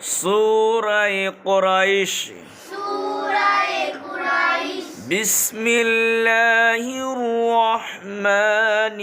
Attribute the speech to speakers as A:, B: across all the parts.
A: سورة قريش.
B: سورة قريش.
A: بسم الله الرحمن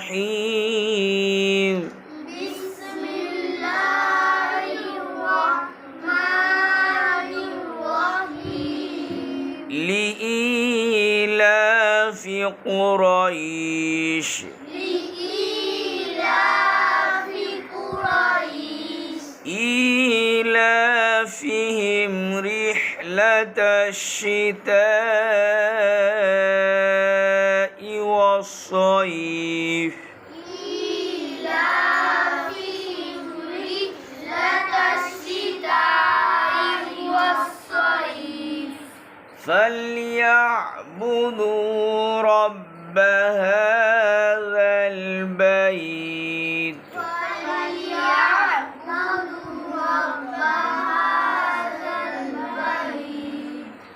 A: الرحيم.
B: بسم الله الرحمن الرحيم.
A: لإيلاف قريش.
B: لإيلاف
A: إيلافهم رحلة الشتاء والصيف. فليعبدوا رب هذا البيت